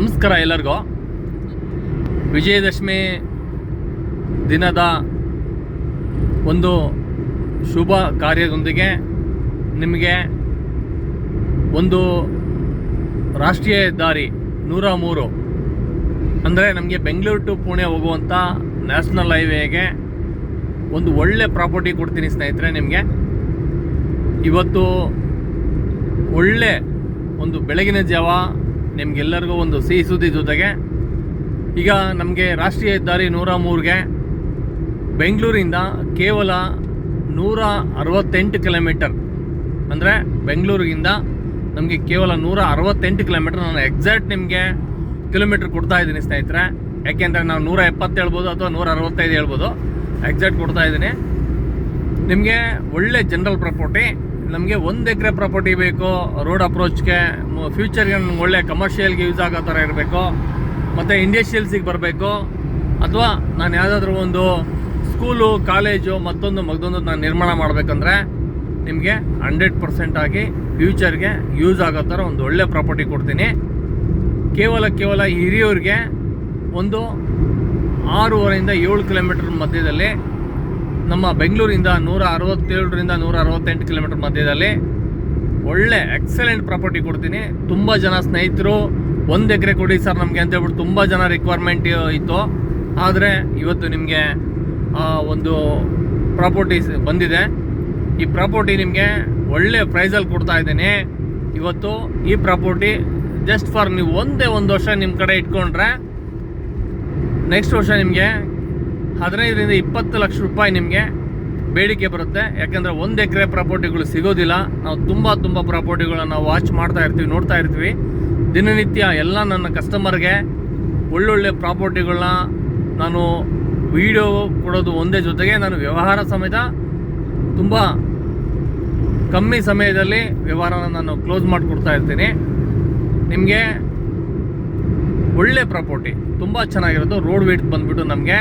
ನಮಸ್ಕಾರ ಎಲ್ಲರಿಗೂ. ವಿಜಯದಶಮಿ ದಿನದ ಒಂದು ಶುಭ ಕಾರ್ಯದೊಂದಿಗೆ ನಿಮಗೆ ಒಂದು ರಾಷ್ಟ್ರೀಯ ಹೆದ್ದಾರಿ ನೂರ ಮೂರು ಅಂದರೆ ನಮಗೆ ಬೆಂಗಳೂರು ಟು ಪುಣೆ ಹೋಗುವಂಥ ನ್ಯಾಷನಲ್ ಹೈವೇಗೆ ಒಂದು ಒಳ್ಳೆ ಪ್ರಾಪರ್ಟಿ ಕೊಡ್ತೀನಿ ಸ್ನೇಹಿತರೆ ನಿಮಗೆ. ಇವತ್ತು ಒಳ್ಳೆ ಒಂದು ಬೆಳಗಿನ ಜಾವ ನಿಮಗೆಲ್ಲರಿಗೂ ಒಂದು ಸಿಹಿ ಸುದ್ದಿ ಜೊತೆಗೆ. ಈಗ ನಮಗೆ ರಾಷ್ಟ್ರೀಯ ಹೆದ್ದಾರಿ ನೂರ ಮೂರಿಗೆ ಬೆಂಗಳೂರಿಂದ ಕೇವಲ ನೂರ ಅರವತ್ತೆಂಟು ಕಿಲೋಮೀಟರ್. ಅಂದರೆ ಬೆಂಗಳೂರಿಗಿಂದ ನಮಗೆ ಕೇವಲ ನೂರ ಅರವತ್ತೆಂಟು ಕಿಲೋಮೀಟರ್. ನಾನು ಎಕ್ಸಾಕ್ಟ್ ನಿಮಗೆ ಕಿಲೋಮೀಟ್ರ್ ಕೊಡ್ತಾ ಇದ್ದೀನಿ ಸ್ನೇಹಿತರೆ. ಯಾಕೆಂದರೆ ನಾವು ನೂರ ಎಪ್ಪತ್ತು ಹೇಳ್ಬೋದು ಅಥವಾ ನೂರ ಅರವತ್ತೈದು ಹೇಳ್ಬೋದು. ಎಕ್ಸಾಕ್ಟ್ ಕೊಡ್ತಾ ಇದ್ದೀನಿ. ನಿಮಗೆ ಒಳ್ಳೆ ಜನರಲ್ ಪ್ರಾಪರ್ಟಿ. ನಮಗೆ ಒಂದು ಎಕರೆ ಪ್ರಾಪರ್ಟಿ ಬೇಕು ರೋಡ್ ಅಪ್ರೋಚ್ಗೆ ಫ್ಯೂಚರ್ಗೆ ನಮ್ಗೆ ಒಳ್ಳೆ ಕಮರ್ಷಿಯಲ್ಗೆ ಯೂಸ್ ಆಗೋ ಥರ ಇರಬೇಕು. ಮತ್ತು ಇಂಡಸ್ಟ್ರಿಯಲ್ಸಿಗೆ ಬರಬೇಕು. ಅಥವಾ ನಾನು ಯಾವುದಾದ್ರೂ ಒಂದು ಸ್ಕೂಲು ಕಾಲೇಜು ಮತ್ತೊಂದು ಮಗದೊಂದು ನಾನು ನಿರ್ಮಾಣ ಮಾಡಬೇಕಂದ್ರೆ ನಿಮಗೆ ಹಂಡ್ರೆಡ್ ಪರ್ಸೆಂಟ್ ಆಗಿ ಫ್ಯೂಚರ್ಗೆ ಯೂಸ್ ಆಗೋ ಥರ ಒಂದು ಒಳ್ಳೆ ಪ್ರಾಪರ್ಟಿ ಕೊಡ್ತೀನಿ. ಕೇವಲ ಕೇವಲ ಹಿರಿಯವ್ರಿಗೆ ಒಂದು ಆರೂವರೆಯಿಂದ ಏಳು ಕಿಲೋಮೀಟರ್ ಮಧ್ಯದಲ್ಲಿ ನಮ್ಮ ಬೆಂಗಳೂರಿಂದ ನೂರ ಅರವತ್ತೇಳರಿಂದ ನೂರ ಅರವತ್ತೆಂಟು ಕಿಲೋಮೀಟರ್ ಮಧ್ಯದಲ್ಲಿ ಒಳ್ಳೆ ಎಕ್ಸಲೆಂಟ್ ಪ್ರಾಪರ್ಟಿ ಕೊಡ್ತೀನಿ. ತುಂಬ ಜನ ಸ್ನೇಹಿತರು, ಒಂದು ಎಕರೆ ಕೊಡಿ ಸರ್ ನಮಗೆ ಅಂತ ಹೇಳ್ಬಿಟ್ಟು ತುಂಬ ಜನ ರಿಕ್ವೈರ್ಮೆಂಟ್ ಇತ್ತು. ಆದರೆ ಇವತ್ತು ನಿಮಗೆ ಒಂದು ಪ್ರಾಪರ್ಟೀಸ್ ಬಂದಿದೆ. ಈ ಪ್ರಾಪರ್ಟಿ ನಿಮಗೆ ಒಳ್ಳೆ ಪ್ರೈಸಲ್ಲಿ ಕೊಡ್ತಾ ಇದ್ದೀನಿ. ಇವತ್ತು ಈ ಪ್ರಾಪರ್ಟಿ ಜಸ್ಟ್ ಫಾರ್ ನೀವು ಒಂದೇ ಒಂದು ವರ್ಷ ನಿಮ್ಮ ಕಡೆ ಇಟ್ಕೊಂಡ್ರೆ ನೆಕ್ಸ್ಟ್ ವರ್ಷ ನಿಮಗೆ ಹದಿನೈದರಿಂದ ಇಪ್ಪತ್ತು ಲಕ್ಷ ರೂಪಾಯಿ ನಿಮಗೆ ಬೇಡಿಕೆ ಬರುತ್ತೆ. ಯಾಕೆಂದರೆ ಒಂದು ಎಕರೆ ಪ್ರಾಪರ್ಟಿಗಳು ಸಿಗೋದಿಲ್ಲ. ನಾವು ತುಂಬ ತುಂಬ ಪ್ರಾಪರ್ಟಿಗಳನ್ನ ವಾಚ್ ಮಾಡ್ತಾ ಇರ್ತೀವಿ, ನೋಡ್ತಾ ಇರ್ತೀವಿ. ದಿನನಿತ್ಯ ಎಲ್ಲ ನನ್ನ ಕಸ್ಟಮರ್ಗೆ ಒಳ್ಳೊಳ್ಳೆ ಪ್ರಾಪರ್ಟಿಗಳನ್ನ ನಾನು ವಿಡಿಯೋ ಕೊಡೋದು ಒಂದೇ ಜೊತೆಗೆ ನಾನು ವ್ಯವಹಾರ ಸಮೇತ ತುಂಬ ಕಮ್ಮಿ ಸಮಯದಲ್ಲಿ ವ್ಯವಹಾರನ ನಾನು ಕ್ಲೋಸ್ ಮಾಡಿಕೊಡ್ತಾ ಇರ್ತೀನಿ. ನಿಮಗೆ ಒಳ್ಳೆ ಪ್ರಾಪರ್ಟಿ, ತುಂಬ ಚೆನ್ನಾಗಿರೋದು. ರೋಡ್ ವೇಟ್ ಬಂದ್ಬಿಟ್ಟು ನಮಗೆ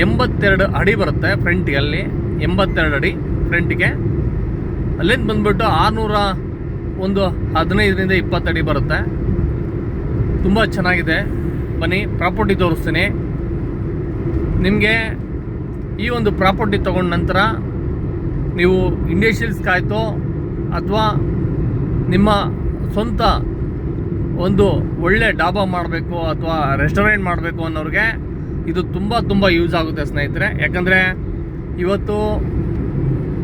ಎಂಬತ್ತೆರಡು ಅಡಿ ಬರುತ್ತೆ ಫ್ರಂಟ್ಗೆ ಅಲ್ಲಿ. ಎಂಬತ್ತೆರಡು ಅಡಿ ಫ್ರಂಟ್ಗೆ ಅಲ್ಲಿಂದ ಬಂದ್ಬಿಟ್ಟು ಆರುನೂರ ಒಂದು ಹದಿನೈದರಿಂದ ಇಪ್ಪತ್ತು ಅಡಿ ಬರುತ್ತೆ. ತುಂಬ ಚೆನ್ನಾಗಿದೆ. ಬನ್ನಿ, ಪ್ರಾಪರ್ಟಿ ತೋರಿಸ್ತೀನಿ. ನಿಮಗೆ ಈ ಒಂದು ಪ್ರಾಪರ್ಟಿ ತಗೊಂಡ ನಂತರ ನೀವು ಇಂಡಸ್ಟ್ರಿಯಲ್ಸ್ಗಾಯ್ತು ಅಥವಾ ನಿಮ್ಮ ಸ್ವಂತ ಒಂದು ಒಳ್ಳೆ ಡಾಬಾ ಮಾಡಬೇಕು ಅಥವಾ ರೆಸ್ಟೋರೆಂಟ್ ಮಾಡಬೇಕು ಅನ್ನೋರಿಗೆ ಇದು ತುಂಬ ತುಂಬ ಯೂಸ್ ಆಗುತ್ತೆ ಸ್ನೇಹಿತರೆ. ಯಾಕಂದರೆ ಇವತ್ತು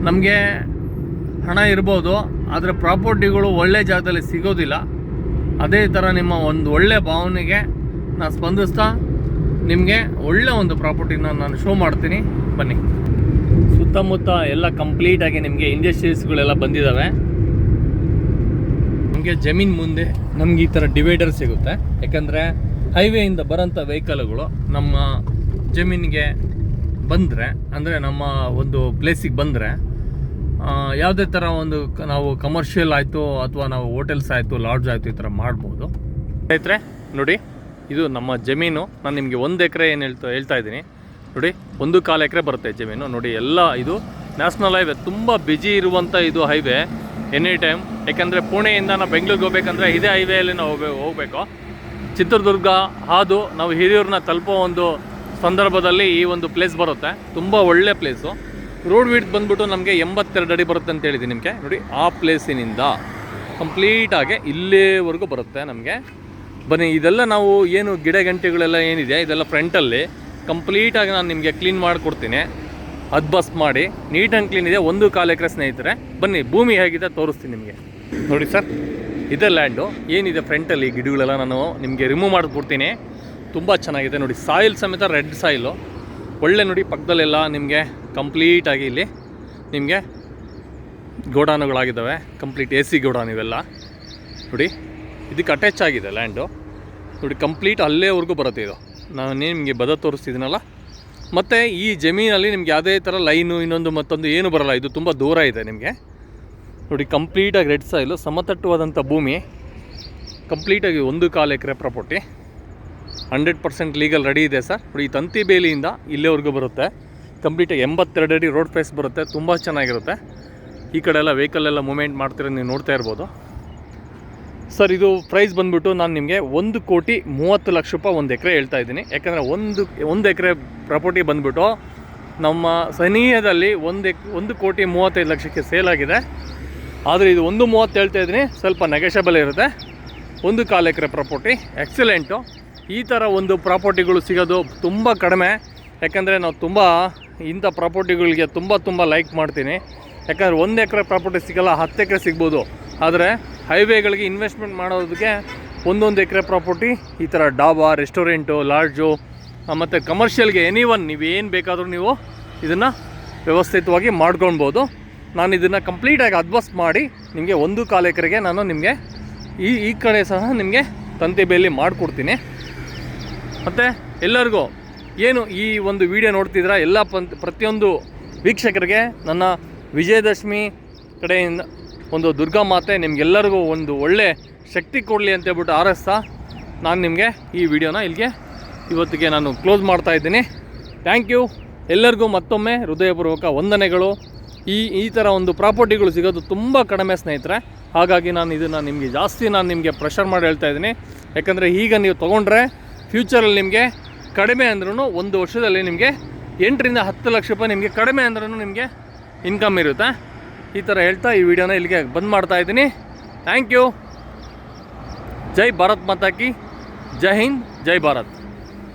ನಮಗೆ ಹಣ ಇರ್ಬೋದು, ಆದರೆ ಪ್ರಾಪರ್ಟಿಗಳು ಒಳ್ಳೆ ಜಾಗದಲ್ಲಿ ಸಿಗೋದಿಲ್ಲ. ಅದೇ ಥರ ನಿಮ್ಮ ಒಂದು ಒಳ್ಳೆ ಭಾವನೆಗೆ ನಾನು ಸ್ಪಂದಿಸ್ತಾ ನಿಮಗೆ ಒಳ್ಳೆ ಒಂದು ಪ್ರಾಪರ್ಟಿನ ನಾನು ಶೋ ಮಾಡ್ತೀನಿ. ಬನ್ನಿ. ಸುತ್ತಮುತ್ತ ಎಲ್ಲ ಕಂಪ್ಲೀಟಾಗಿ ನಿಮಗೆ ಇಂಡಸ್ಟ್ರೀಸ್ಗಳೆಲ್ಲ ಬಂದಿದ್ದಾವೆ ನಮಗೆ ಜಮೀನು ಮುಂದೆ ನಮ್ಗೆ ಈ ಥರ ಡಿವೈಡರ್ ಸಿಗುತ್ತೆ. ಯಾಕಂದರೆ ಹೈವೇಯಿಂದ ಬರೋಂಥ ವೆಹಿಕಲ್ಗಳು ನಮ್ಮ ಜಮೀನಿಗೆ ಬಂದರೆ, ಅಂದರೆ ನಮ್ಮ ಒಂದು ಪ್ಲೇಸಿಗೆ ಬಂದರೆ ಯಾವುದೇ ಥರ ಒಂದು ನಾವು ಕಮರ್ಷಿಯಲ್ ಆಯಿತು ಅಥವಾ ನಾವು ಹೋಟೆಲ್ಸ್ ಆಯಿತು ಲಾಡ್ಜ್ ಆಯಿತು ಈ ಥರ ಮಾಡ್ಬೋದು. ರೈತರೆ ನೋಡಿ, ಇದು ನಮ್ಮ ಜಮೀನು. ನಾನು ನಿಮಗೆ ಒಂದು ಎಕರೆ ಏನು ಹೇಳ್ತಾ ಹೇಳ್ತಾ ಇದ್ದೀನಿ. ನೋಡಿ, ಒಂದು ಕಾಲು ಎಕರೆ ಬರುತ್ತೆ ಜಮೀನು. ನೋಡಿ, ಎಲ್ಲ ಇದು ನ್ಯಾಷನಲ್ ಹೈವೇ ತುಂಬ ಬಿಜಿ ಇರುವಂಥ ಇದು ಹೈವೇ ಎನಿ ಟೈಮ್ ಯಾಕೆಂದರೆ ಪುಣೆಯಿಂದ ನಾವು ಬೆಂಗಳೂರಿಗೆ ಹೋಗ್ಬೇಕಂದ್ರೆ ಇದೇ ಹೈವೇಯಲ್ಲಿ ನಾವು ಹೋಗಬೇಕು. ಚಿತ್ರದುರ್ಗ ಹಾದು ನಾವು ಹಿರಿಯೂರನ್ನ ತಲುಪೋ ಒಂದು ಸಂದರ್ಭದಲ್ಲಿ ಈ ಒಂದು ಪ್ಲೇಸ್ ಬರುತ್ತೆ. ತುಂಬ ಒಳ್ಳೆ ಪ್ಲೇಸು ರೋಡ್ ವಿಡ್ತ್ ಬಂದ್ಬಿಟ್ಟು ನಮಗೆ ಎಂಬತ್ತೆರಡು ಅಡಿ ಬರುತ್ತೆ ಅಂತ ಹೇಳಿದ್ದೀನಿ ನಿಮಗೆ. ನೋಡಿ, ಆ ಪ್ಲೇಸಿನಿಂದ ಕಂಪ್ಲೀಟಾಗಿ ಇಲ್ಲಿವರೆಗೂ ಬರುತ್ತೆ ನಮಗೆ. ಬನ್ನಿ, ಇದೆಲ್ಲ ನಾವು ಏನು ಗಿಡ ಗಂಟೆಗಳೆಲ್ಲ ಏನಿದೆ, ಇದೆಲ್ಲ ಫ್ರಂಟಲ್ಲಿ ಕಂಪ್ಲೀಟಾಗಿ ನಾನು ನಿಮಗೆ ಕ್ಲೀನ್ ಮಾಡಿಕೊಡ್ತೀನಿ ಅದ್ಬಸ್ ಮಾಡಿ ನೀಟ್ ಆ್ಯಂಡ್ ಕ್ಲೀನ್ ಇದೆ. ಒಂದು ಕಾಲು ಎಕರೆ ಸ್ನೇಹಿತರೆ, ಬನ್ನಿ, ಭೂಮಿ ಹೇಗಿದೆ ತೋರಿಸ್ತೀನಿ ನಿಮಗೆ. ನೋಡಿ ಸರ್ ಇದೇ ಲ್ಯಾಂಡು. ಏನಿದೆ ಫ್ರಂಟಲ್ಲಿ ಗಿಡಗಳೆಲ್ಲ ನಾನು ನಿಮಗೆ ರಿಮೂವ್ ಮಾಡಿಕೊಡ್ತೀನಿ ತುಂಬ ಚೆನ್ನಾಗಿದೆ ನೋಡಿ. ಸಾಯಿಲ್ ಸಮೇತ ರೆಡ್ ಸಾಯಿಲು ಒಳ್ಳೆ ನೋಡಿ, ಪಕ್ಕದಲ್ಲೆಲ್ಲ ನಿಮಗೆ ಕಂಪ್ಲೀಟಾಗಿ ಇಲ್ಲಿ ನಿಮಗೆ ಗೋಡಾನುಗಳಾಗಿದ್ದಾವೆ. ಕಂಪ್ಲೀಟ್ ಎ ಸಿ ಗೋಡಾನ್ ಇವೆಲ್ಲ. ನೋಡಿ, ಇದಕ್ಕೆ ಅಟ್ಯಾಚ್ ಆಗಿದೆ ಲ್ಯಾಂಡು. ನೋಡಿ ಕಂಪ್ಲೀಟ್ ಅಲ್ಲೇವರೆಗೂ ಬರುತ್ತೆ ಇದು. ನಾನು ನಿಮಗೆ ಬದ ತೋರಿಸ್ತಿದ್ದೀನಲ್ಲ. ಮತ್ತು ಈ ಜಮೀನಲ್ಲಿ ನಿಮ್ಗೆ ಯಾವುದೇ ಥರ ಲೈನು ಇನ್ನೊಂದು ಮತ್ತೊಂದು ಏನು ಬರಲ್ಲ. ಇದು ತುಂಬ ದೂರ ಇದೆ ನಿಮಗೆ. ನೋಡಿ, ಕಂಪ್ಲೀಟಾಗಿ ರೆಡ್ ಸಾಯಿಲು ಸಮತಟ್ಟುವಾದಂಥ ಭೂಮಿ, ಕಂಪ್ಲೀಟಾಗಿ ಒಂದು ಕಾಲು acre property. Hundred percent legal ready ಇದೆ ಸರ್. ನೋಡಿ, ಈ ತಂತಿ ಬೇಲಿಯಿಂದ ಇಲ್ಲಿವರೆಗೂ ಬರುತ್ತೆ. ಕಂಪ್ಲೀಟಾಗಿ ಎಂಬತ್ತೆರಡು ಅಡಿ ರೋಡ್ ಫೇಸ್ ಬರುತ್ತೆ, ತುಂಬ ಚೆನ್ನಾಗಿರುತ್ತೆ. ಈ ಕಡೆ ಎಲ್ಲ ವೆಹಿಕಲ್ ಎಲ್ಲ ಮೂಮೆಂಟ್ ಮಾಡ್ತಿರೋ ನೀವು ನೋಡ್ತಾ ಇರ್ಬೋದು. ಸರ್, ಇದು ಪ್ರೈಸ್ ಬಂದುಬಿಟ್ಟು ನಾನು ನಿಮಗೆ ಒಂದು ಕೋಟಿ ಮೂವತ್ತು ಲಕ್ಷ ರೂಪಾಯಿ ಒಂದು ಎಕರೆ ಹೇಳ್ತಾ ಇದ್ದೀನಿ. ಯಾಕಂದರೆ ಒಂದು ಒಂದು ಎಕರೆ ಪ್ರಾಪರ್ಟಿ ಬಂದ್ಬಿಟ್ಟು ನಮ್ಮ ಸನಿಹದಲ್ಲಿ ಒಂದು ಎಕ್, ಒಂದು ಕೋಟಿ ಮೂವತ್ತೈದು ಲಕ್ಷಕ್ಕೆ ಸೇಲ್ ಆಗಿದೆ. ಆದರೆ ಇದು ಒಂದು ಮೂವತ್ತು ಹೇಳ್ತಾ ಇದ್ದೀನಿ, ಸ್ವಲ್ಪ ನೆಗೆಷಬಲ್ ಇರುತ್ತೆ. ಒಂದು ಕಾಲು ಎಕರೆ ಪ್ರಾಪರ್ಟಿ ಎಕ್ಸಲೆಂಟು ಈ ಥರ ಒಂದು ಪ್ರಾಪರ್ಟಿಗಳು ಸಿಗೋದು ತುಂಬ ಕಡಿಮೆ. ಯಾಕಂದರೆ ನಾವು ತುಂಬ ಇಂಥ ಪ್ರಾಪರ್ಟಿಗಳಿಗೆ ತುಂಬ ತುಂಬ ಲೈಕ್ ಮಾಡ್ತೀನಿ. ಯಾಕಂದರೆ ಒಂದು ಎಕರೆ ಪ್ರಾಪರ್ಟಿ ಸಿಗೋಲ್ಲ, ಹತ್ತು ಎಕರೆ ಸಿಗ್ಬೋದು. ಆದರೆ ಹೈವೇಗಳಿಗೆ ಇನ್ವೆಸ್ಟ್ಮೆಂಟ್ ಮಾಡೋದಕ್ಕೆ ಒಂದೊಂದು ಎಕರೆ ಪ್ರಾಪರ್ಟಿ ಈ ಥರ ಡಾಬಾ ರೆಸ್ಟೋರೆಂಟು ಲಾಡ್ಜು ಮತ್ತು ಕಮರ್ಷಿಯಲ್ಗೆ ಎನಿ ಒನ್ ಏನು ಬೇಕಾದರೂ ನೀವು ಇದನ್ನು ವ್ಯವಸ್ಥಿತವಾಗಿ ಮಾಡ್ಕೊಳ್ಬೋದು. ನಾನು ಇದನ್ನು ಕಂಪ್ಲೀಟಾಗಿ ಅಡ್ವಸ್ಟ್ ಮಾಡಿ ನಿಮಗೆ ಒಂದು ಕಾಲು ಎಕರೆಗೆ ನಾನು ನಿಮಗೆ ಈ ಈ ಕಡೆ ಸಹ ನಿಮಗೆ ತಂತಿ ಬೇಲಿ ಮಾಡಿಕೊಡ್ತೀನಿ. ಮತ್ತು ಎಲ್ಲರಿಗೂ ಏನು ಈ ಒಂದು ವಿಡಿಯೋ ನೋಡ್ತಿದ್ದೀರಾ? ಎಲ್ಲ ಪ್ರತಿಯೊಂದು ವೀಕ್ಷಕರಿಗೆ ನನ್ನ ವಿಜಯದಶಮಿ ಕಡೆಯಿಂದ ಒಂದು ದುರ್ಗಾ ಮಾತೆ ನಿಮಗೆಲ್ಲರಿಗೂ ಒಂದು ಒಳ್ಳೆ ಶಕ್ತಿ ಕೊಡಲಿ ಅಂತ ಹೇಳ್ಬಿಟ್ಟು ಆರೈಸ್ತಾ ನಾನು ನಿಮಗೆ ಈ ವಿಡಿಯೋನ ಇಲ್ಲಿಗೆ ಇವತ್ತಿಗೆ ನಾನು ಕ್ಲೋಸ್ ಮಾಡ್ತಾ ಇದ್ದೀನಿ. ಥ್ಯಾಂಕ್ ಯು ಎಲ್ಲರಿಗೂ ಮತ್ತೊಮ್ಮೆ ಹೃದಯಪೂರ್ವಕ ವಂದನೆಗಳು. ಈ ಈ ಥರ ಒಂದು ಪ್ರಾಪರ್ಟಿಗಳು ಸಿಗೋದು ತುಂಬ ಕಡಿಮೆ ಸ್ನೇಹಿತರೆ. ಹಾಗಾಗಿ ನಾನು ಇದನ್ನು ನಿಮಗೆ ಜಾಸ್ತಿ ನಾನು ನಿಮಗೆ ಪ್ರೆಷರ್ ಮಾಡಿ ಹೇಳ್ತಾ ಇದ್ದೀನಿ. ಯಾಕಂದರೆ ಈಗ ನೀವು ತೊಗೊಂಡ್ರೆ ಫ್ಯೂಚರಲ್ಲಿ ನಿಮಗೆ ಕಡಿಮೆ ಅಂದ್ರೂ ಒಂದು ವರ್ಷದಲ್ಲಿ ನಿಮಗೆ ಎಂಟರಿಂದ ಹತ್ತು ಲಕ್ಷ ರೂಪಾಯಿ ನಿಮಗೆ ಕಡಿಮೆ ಅಂದ್ರೂ ನಿಮಗೆ ಇನ್ಕಮ್ ಇರುತ್ತೆ. ಈ ಥರ ಹೇಳ್ತಾ ಈ ವಿಡಿಯೋನ ಇಲ್ಲಿಗೆ ಬಂದ್ ಮಾಡ್ತಾ ಇದ್ದೀನಿ. ಥ್ಯಾಂಕ್ ಯು ಜೈ ಭಾರತ್ ಮಾತಾ ಕಿ. ಜೈ ಹಿಂದ್, ಜೈ ಭಾರತ್.